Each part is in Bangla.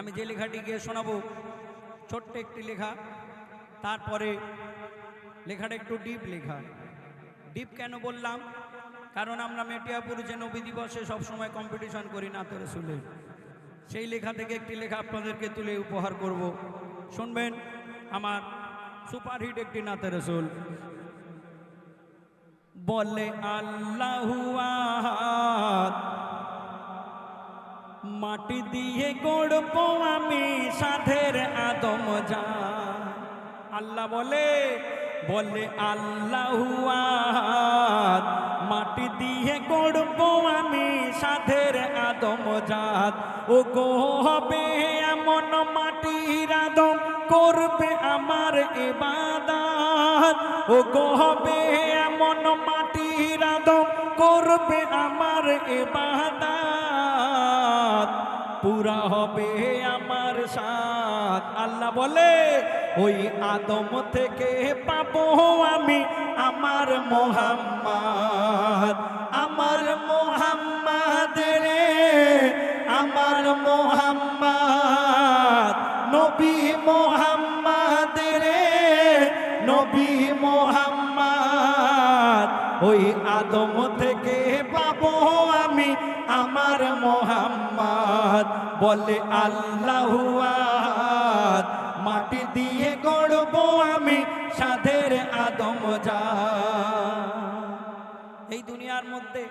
আমি যে লেখাটি গিয়ে শোনাবো, ছোট্ট একটি লেখা, তারপরে লেখাটা একটু ডিপ লেখা। ডিপ কেন বললাম? কারণ আমরা মেটিয়াপুর যে নবী দিবসে সবসময় কম্পিটিশন করি না তোরে শুলে সেই লেখা থেকে একটি লেখা আপনাদেরকে তুলে উপহার করব। শুনবেন, আমার সুপারহিট একটি নাতে রসুল। বলে আল্লাহু মাটি দিয়ে গড়ব আমি সাধের আদম যা আল্লাহ বলে বলে আল্লাহু মাটি দিয়ে গড়ব আমি সাধের আদম জাত ও গো হবে এমন মাটির আদম, করবে আমার ইবাদত। ও গো হবে এমন মাটির আদম, করবে আমার ইবাদত। পুরা হবে আমার সাথ। আল্লাহ বলে, ওই আদম থেকে পাবো আমি আমার মোহাম্মদ। আমার মোহাম্মদ রে আমার মোহাম্মদ। নবী মোহাম্মদ রে নবী মোহাম্মদ। ওই আদম থেকে পাবো আমি আমার বলে, আল্লাহ মাটি দিয়ে গড়ব আমি সাধের আদম যা। এই দুনিয়ার মধ্যে,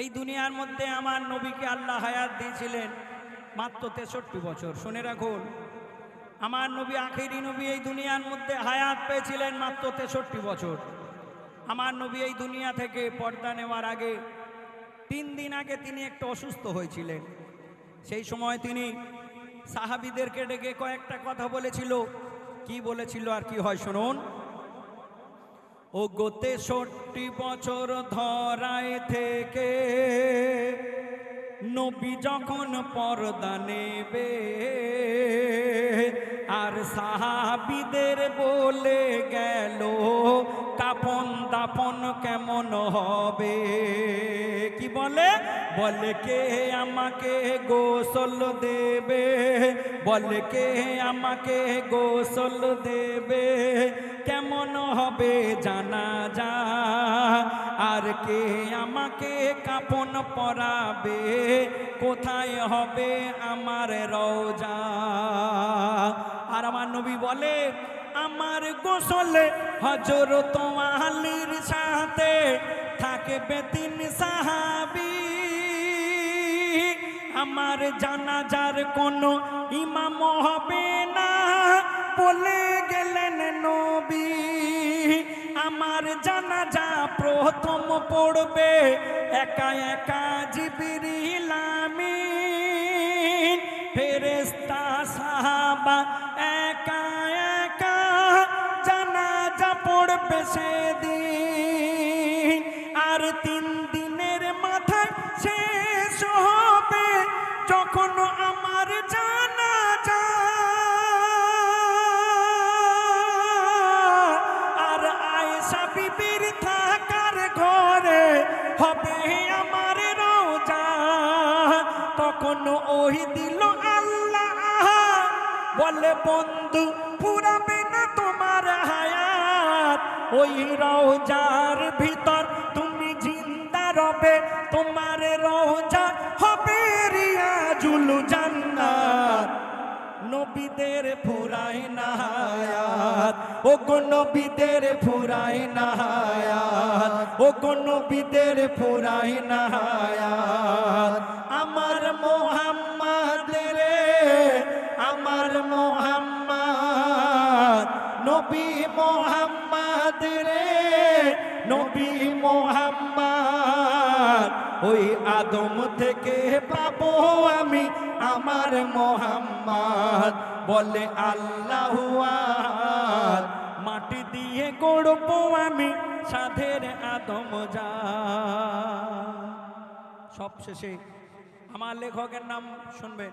এই দুনিয়ার মধ্যে আমার নবীকে আল্লাহ হায়াত দিয়েছিলেন মাত্র তেষট্টি বছর। শুনে রাখুন, আমার নবী, আখেরি নবী এই দুনিয়ার মধ্যে হায়াত পেয়েছিলেন মাত্র তেষট্টি বছর। আমার নবী এই দুনিয়া থেকে পর্দা নেওয়ার আগে তিন দিন আগে তিনি একটু অসুস্থ হয়েছিলেন। সেই সময় তিনি সাহাবিদেরকে ডেকে কয়েকটা কথা বলেছিল। কি বলেছিল আর কি হয় শুনুন। ও গোতে ষট্টি বছর ধরায় থেকে নবী যখন পর্দা নেবে আর সাহাবিদের বলে গেল কাপন দাপন কেমন হবে? কি বলে? বলে কে আমাকে গোসল দেবে? বলে কে আমাকে গোসল দেবে? কেমন হবে জানা যা? আর কে আমাকে কাপন পরাবে? কোথায় হবে আমার রওজা? আর আমার নবী বলে, আমার গোসলে হজরত আলীর সাথে থাকে বেতিন সাহাবি। আমার জানাজার কোনো ইমাম হবে না। বলে গেলেন নবী, আমার জানাজা প্রথম পড়বে একা একা জিবিরিলামি ফেরেস্তা সাহাবা আয়েশা বিবির থাকার ঘরে হবে আমার রোজা। তখন ওই দিল আল্লাহ। বলে, বন্ধু, পুরাবে না তোমার হায়াত। ওই রোজার ভিতর তুমি জিন্দা রবে। তোমার রোজা হবে রিয়াজুল জান্নাত। নবীদের ফুরাই নাহায়াত ও গো নবীদের ফুরাই নাহায়াত ও গো নবীদের ফুরাই নাহায়াত আমার মোহাম্মদ রে আমার মোহাম্মদ, নবী মোহাম্মদ রে নবী মোহাম্মদ। ওই আদম থেকে পাবো আমি আমার মোহাম্মদ। বলে, আল্লাহ মাটি দিয়ে গড়বো আমি সাধের আদম যা। সবশেষে আমার লেখকের নাম শুনবে।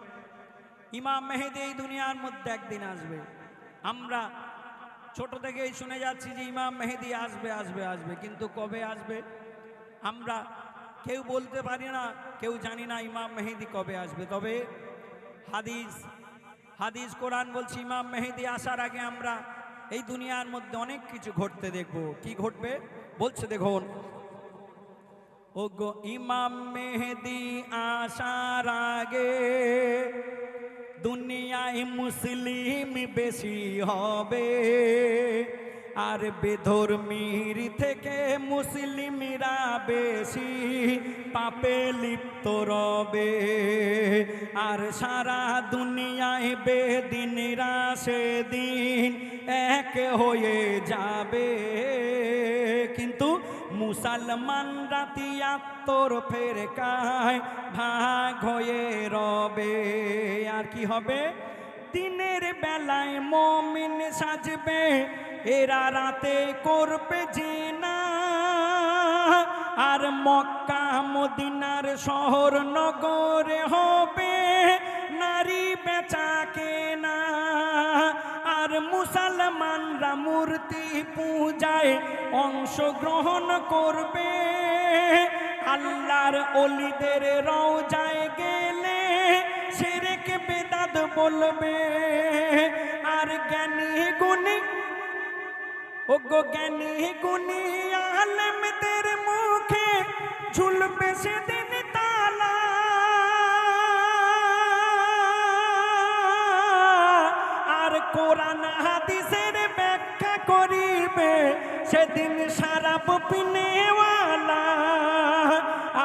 ইমাম মেহেদি এই দুনিয়ার মধ্যে একদিন আসবে। আমরা ছোট থেকেই শুনে যাচ্ছি যে ইমাম মেহেদি আসবে আসবে আসবে। কিন্তু কবে আসবে? আমরা কেউ বলতে পারি না, কেউ জানি না ইমাম মেহেদি কবে আসবে। তবে হাদিস হাদিস, কোরআন বলছি, ইমাম মেহেদি আসার আগে আমরা এই দুনিয়ার মধ্যে অনেক কিছু ঘটতে দেখব। কি ঘটবে? বলছে, দেখুন। ও গো ইমাম মেহেদি আসার আগে দুনিয়ায় মুসলিম বেশি হবে। আর বেধর্মীর থেকে মুসলিমরা বেশি পাপে লিপ্ত রবে। আর সারা দুনিয়ায় বেদিনরা সেদিন এক হয়ে যাবে। কিন্তু মুসলমানরা তিয়াত্তর ফেরকায় ভাগ হয়ে রবে। আর কি হবে? দিনের বেলায় মমিন সাজবে এরা রাতে করবে জিনা। আর মক্কা মদিনার শহর নগরে হবে নারী বেচা কেনা। আর মুসলমানরা মূর্তি পূজায় অংশগ্রহণ করবে। আল্লাহর অলিদের রওজায় গেলে সেরেকে বেদাত বলবে। আর জ্ঞানী গুণী ও গো জ্ঞানী গুণী আলেমদের মুখে ঝুলবে সেদিন তালা। আর কোরআন হাদিসের ব্যাখ্যা করিবে, সেদিন সারাপ পিনেওয়ালা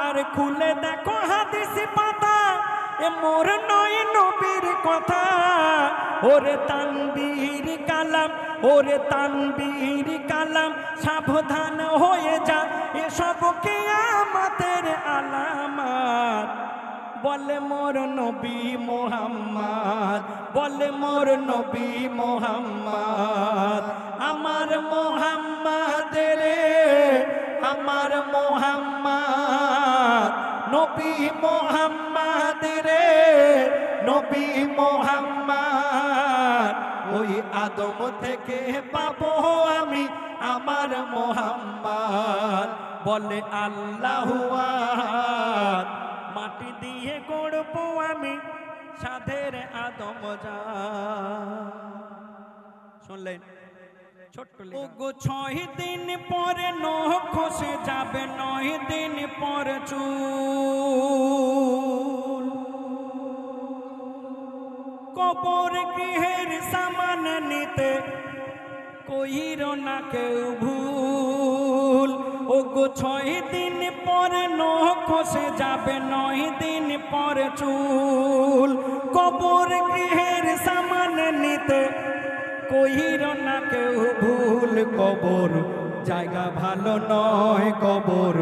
আর খুলে দেখো হাদিস পাতা, এ মোর নয় নবীর কথা। ওরে তানবীর কালাম, ওরে তানবীর কালাম, সাবধান হয়ে যা, এসব কে আমাদের আলামাত। বলে মোর নবী মোহাম্মদ, বলে মোর নবী মোহাম্মদ, আমার মোহাম্মদ রে আমার মোহাম্মদ, নবী মোহাম্মদ। নবী মোহাম্মদ, ওই আদম থেকে পাবো আমি আমার মোহাম্মদ। বলে আল্লাহ মাটি দিয়ে গড়ব আমি সাধের আদম যা। শুনলেন? ছোট্ট ছয় দিন পরে নখ খসে যাবে, নয় দিন পর চুল। কবর গৃহের সামান নিতে কইর না কেউ ভুল। ও গো ছয় দিন পর নখ খসে যাবে, নয় দিন পর চুল। কবর গৃহের সামান নিতে কইর না কেউ ভুল। কবর জায়গা ভালো নয়, কবর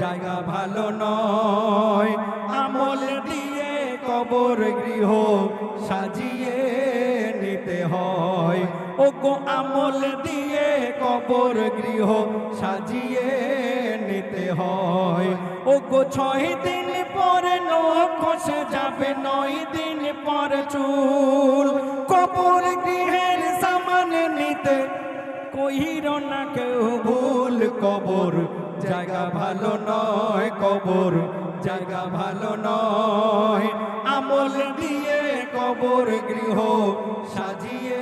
জায়গা ভালো নয়। আমল দিয়ে কবর গৃহ সাজিয়ে নিতে হয়। ও গো আমল দিয়ে কবর গৃহ সাজিয়ে নিতে হয়। ও গো ছয় দিন পরে নখ খসে যাবে, নয় দিন পর চুল। কবর গৃহের সামান নিতে কহির না কেউ ভুল। কবর জায়গা ভালো নয়, কবর জায়গা ভালো নয়। আমল দিয়ে কবর গৃহ সাজিয়ে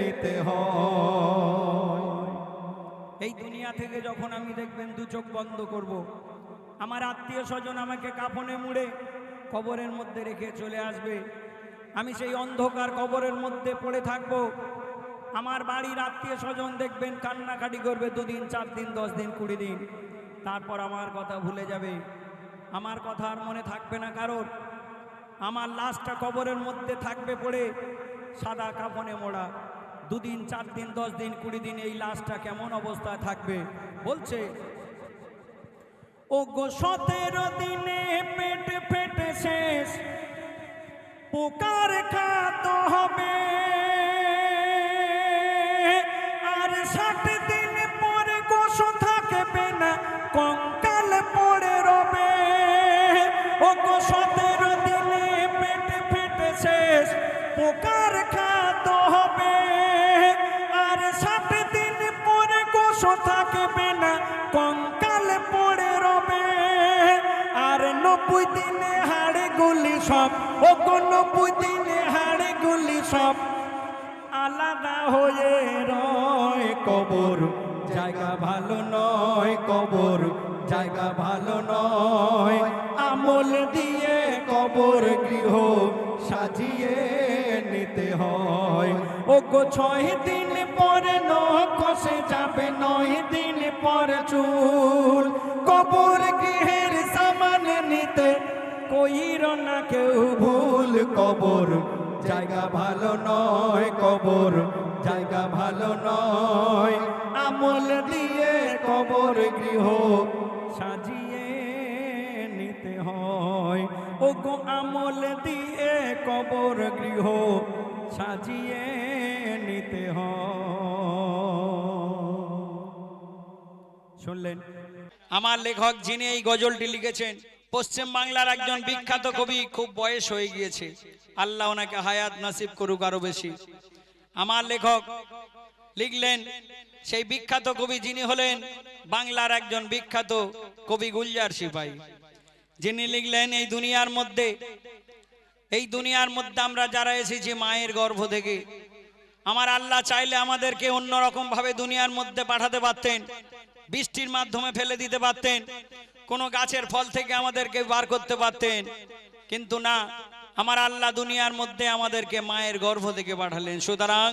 নিতে হয়। এই দুনিয়া থেকে যখন আমি দেখবেন দু চোখ বন্ধ করব। আমার আত্মীয় স্বজন আমাকে কাফনে মুড়ে কবরের মধ্যে রেখে চলে আসবে। আমি সেই অন্ধকার কবরের মধ্যে পড়ে থাকব। আমার বাড়ির আত্মীয় স্বজন দেখবেন কান্নাকাটি করবে দুদিন, চার দিন, দশ দিন, কুড়ি দিন। তারপর আমার কথা ভুলে যাবে। আমার কথা আর মনে থাকবে না কারোর। আমার লাশটা কবরের মধ্যে থাকবে পড়ে সাদা কাফনে মোড়া। দুদিন চার দিন দশ দিন কুড়ি দিন এই লাশটা কেমন অবস্থায় থাকবে বলছে ও গো সতেরো দিনে পেট পেটে শেষ, পোকার খাত হবে। থাকবে না, কঙ্কাল পড়ে রবে। আর নব্বই দিনে হাড়ে গুলি সব ও কোন দিনে হাড়ে গুলি সব। আলাদা হয়ে রয় কবর, জায়গা ভালো নয় কবর, জায়গা ভালো নয়। আমল দিয়ে কবর গৃহ সাজিয়ে নিতে হয়। ও গো ছয় দিন পরে ন কষে যাবে, নয় দিন পর চুল। কবর গৃহের সামান নিতে কইর না কেউ ভুল। কবর জায়গা ভালো নয়, কবর জায়গা ভালো নয়। আমল দিয়ে কবর গৃহ সাজিয়ে নিতে হয়। ও গো আমল দিয়ে কবর গৃহ সাজিয়ে নিতে হয় শুনলেন? আমার লেখক যিনি এই গজলটি লিখেছেন, পশ্চিম বাংলার একজন বিখ্যাত কবি খুব বয়স হয়ে গিয়েছে। আল্লাহ ওনাকে হায়াত নাসিব করুক আরও বেশি। আমার লেখক লিখলেন, সেই বিখ্যাত কবি যিনি হলেন বাংলার একজন বিখ্যাত কবি গুলজার সিপাহী। যিনি লিখলেন এই দুনিয়ার মধ্যে, এই দুনিয়ার মধ্যে আমরা যারা এসেছি মায়ের গর্ভ থেকে, আমার আল্লাহ চাইলে আমাদেরকে অন্যরকম ভাবে দুনিয়ার মধ্যে পাঠাতে পারতেন, বৃষ্টির মাধ্যমে ফেলে দিতে পারতেন, কোনো গাছের ফল থেকে আমাদেরকে বার করতে পারতেন, কিন্তু না, আমার আল্লাহ দুনিয়ার মধ্যে আমাদেরকে মায়ের গর্ভ থেকে পাঠালেন। সুতরাং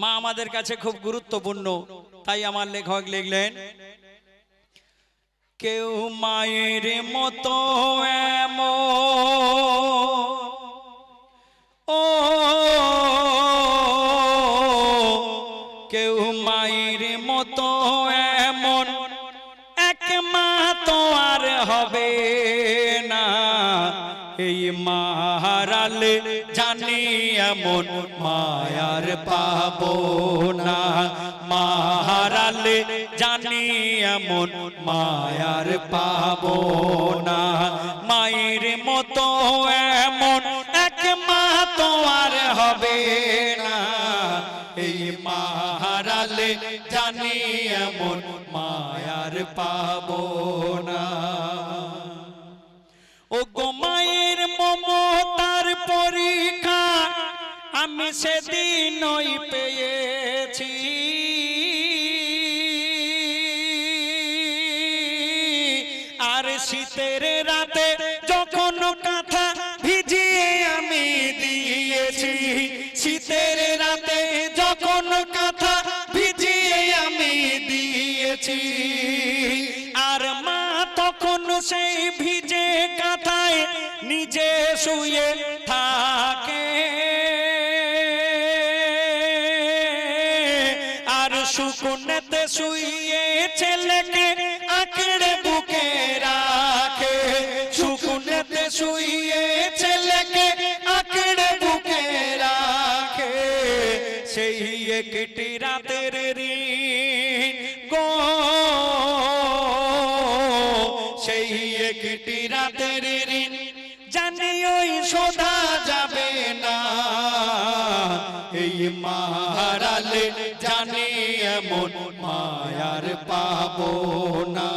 মা আমাদের কাছে খুব গুরুত্বপূর্ণ, তাই আমার লেখক লিখলেন কেউ মায়ের মতো এমন। ও কেউ মায়ের মতো এমন। এক মা তো আর হবে এই মাহারালে জানি এমন মায়ার পাব না। মাহারালে জানি এমন মায়ার পাব না। মায়ের মতো এমন এক মা তো আর হবে না। এই মাহারালে জানি এমন মায়ার পাব না। ও গো মায়ের মমতার পরীক্ষা আমি সেদিনই পেয়েছি। আর শীতের রাতে যখন কাঁথা ভিজিয়ে আমি দিয়েছি, শীতের রাতে যখন কাঁথা ভিজিয়ে আমি দিয়েছি, আর মা তখন সেই শুয়ে থাকে। আর সুকুনেতে শুয়ে ছেলেকে মারালে জানি এমন মায়ার পাবো না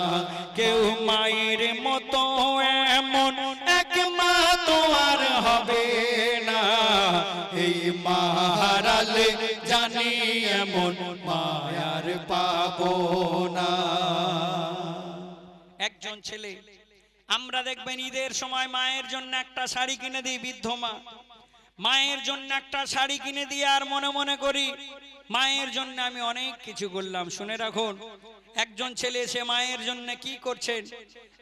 কেউ মায়ের মতো এমন এক মা তো আর হবে না। এই মারালে জানি এমন মায়ার পাবো না একজন ছেলে, আমরা দেখবেন ঈদের সময় মায়ের জন্য একটা শাড়ি কিনে দিই বৃদ্ধ মা। মায়ের জন্য একটা শাড়ি কিনে দিয়ে আর মনে মনে করি, মায়ের জন্য আমি অনেক কিছু করলাম। শুনে রাখুন, একজন ছেলে সে মায়ের জন্য কি করছেন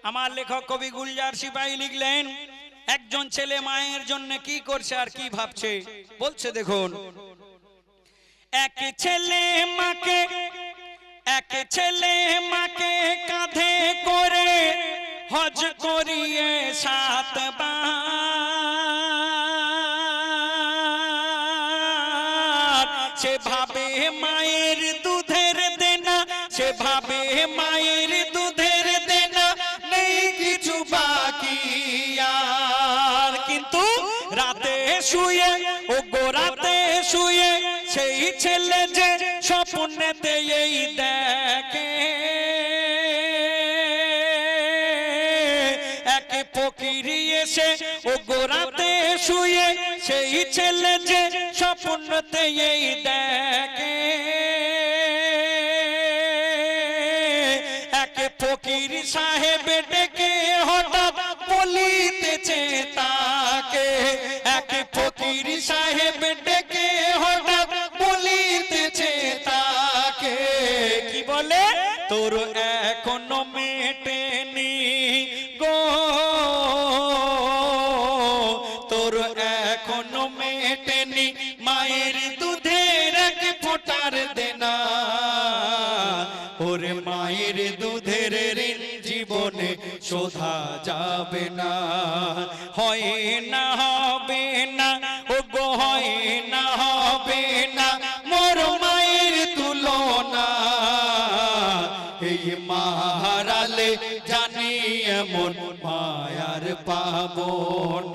আমার লেখক কবি গুলজার সিপাহী লিখলেন, একজন ছেলে মায়ের জন্য কি করছে আর কি ভাবছে? বলছে, দেখুন, এক ছেলে মাকে, এক ছেলে মাকে কাঁধে করে হজ করিয়ে সাতবার শুয়ে ও গোরাতে শুয়ে, সেই ছেলে যে স্বপ্নেতে এই দেখে। ফকিরি এসে ও গোরাতে শুয়ে, সেই ছেলে যে স্বপ্নতে এই দেখে। এক ফকির সাহেব সাহেব ডেকে হঠাৎ বলিতেছে তাকে, কি বলে? তোর এখনও মেটেনি গো। তোর এখনও মেটেনি মায়ের দুধের এক ফোটার দেনা। ওরে মায়ের দুধের জীবনে শোধা যাবে না। হয় না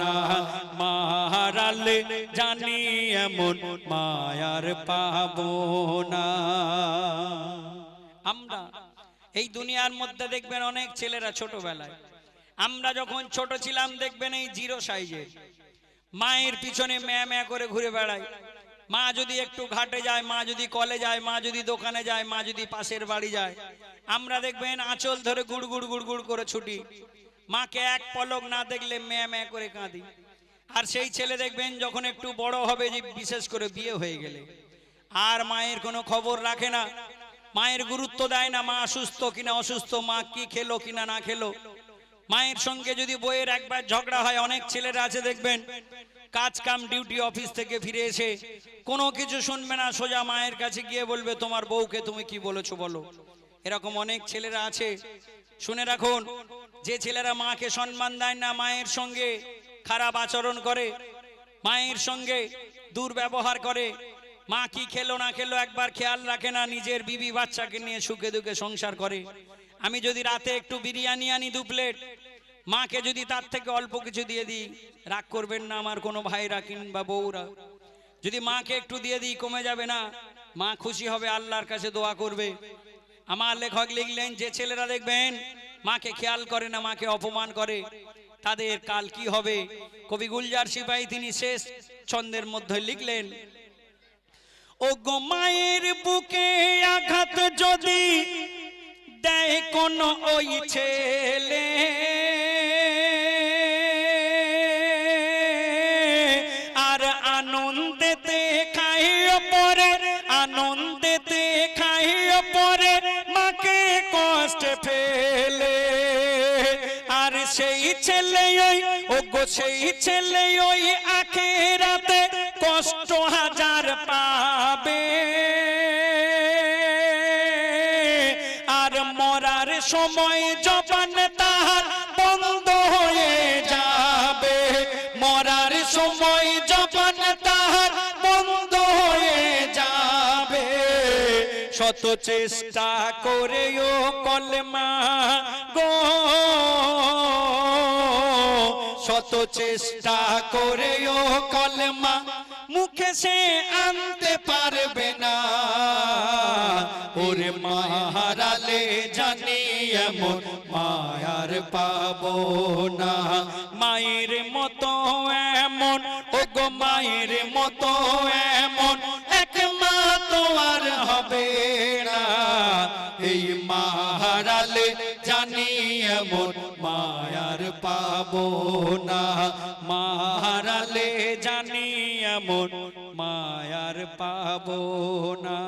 না। মাহারালে জানি এমন মায়ার পাবো না। আমরা এই দুনিয়ার মধ্যে দেখবেন অনেক ছেলেরা ছোটবেলায়। আমরা যখন ছোট ছিলাম, দেখবেন এই জিরো সাইজের। মায়ের পিছনে ম্যা ম্যা করে ঘুরে বেড়ায় মা যদি একটু ঘাটে যায়, মা যদি কলে যায়, মা যদি দোকানে যায়, মা যদি পাশের বাড়ি যায়, আমরা দেখবেন আঁচল ধরে গুড় গুড় গুড় গুড় করে ছুটি। মাকে এক পলক না দেখলে ম্যা ম্যা করে কাঁদি। আর সেই ছেলে দেখবেন যখন একটু বড় হবে যে বিশেষ করে বিয়ে হয়ে গেলে। আর মায়ের কোনো খবর রাখে না। মায়ের গুরুত্ব দেয় না, মা অসুস্থ কিনা অসুস্থ, মা কি খেলো কিনা না খেলো। মায়ের সঙ্গে যদি বইয়ের একবার ঝগড়া হয়, অনেক ছেলেরা আছে দেখবেন, কাজ কাম ডিউটি অফিস থেকে ফিরে এসে কোনো কিছু শুনবে না, সোজা মায়ের কাছে গিয়ে বলবে, তোমার বউকে তুমি কি বলেছ বলো? এরকম অনেক ছেলেরা আছে। শুনে রাখুন যে ছেলেরা মাকে সম্মান দেয় না মায়ের সঙ্গে খারাপ আচরণ করে, মায়ের সঙ্গে দুর্ব্যবহার করে, মা কি খেলো না খেলো একবার খেয়াল রাখে না, নিজের বিবি বাচ্চাকে নিয়ে সুখে দুঃখে সংসার করে। আমি যদি রাতে একটু বিরিয়ানি আনি দু প্লেট, মাকে যদি তার থেকে অল্প কিছু দিয়ে দিই, রাগ করবেন না আমার কোনো ভাইরা কিংবা বউরা। যদি মাকে একটু দিয়ে দিই, কমে যাবে না, মা খুশি হবে, আল্লাহর কাছে দোয়া করবে। আমার লেখক লিখলেন, যে ছেলেরা দেখবেন মাকে খেয়াল করে না, মাকে অপমান করে। তাদের কাল কি হবে? কবি গুলজার সিপাহী তিনি শেষ ছন্দের মধ্যে লিখলেন ও গো মায়ের বুকে আঘাত যদি দেয় কোন ওই ছেলে সেই ছেলে ওই ও গো সেই ছেলে ওই আখেরাতে কষ্ট হাজার পাবে। আর মরার সময় জবান শত চেষ্টা করেও কলমা গো। শত চেষ্টা করেও কলমা মুখে সে আনতে পারবে না। ওরে মাহারালে জানি এমন মায়ার পাবো না। মায়ের মতো এমন ও গো মায়ের মতো এমন এমন মায়ার পাবো না। মারালে জানি এমন মায়ার পাবো না।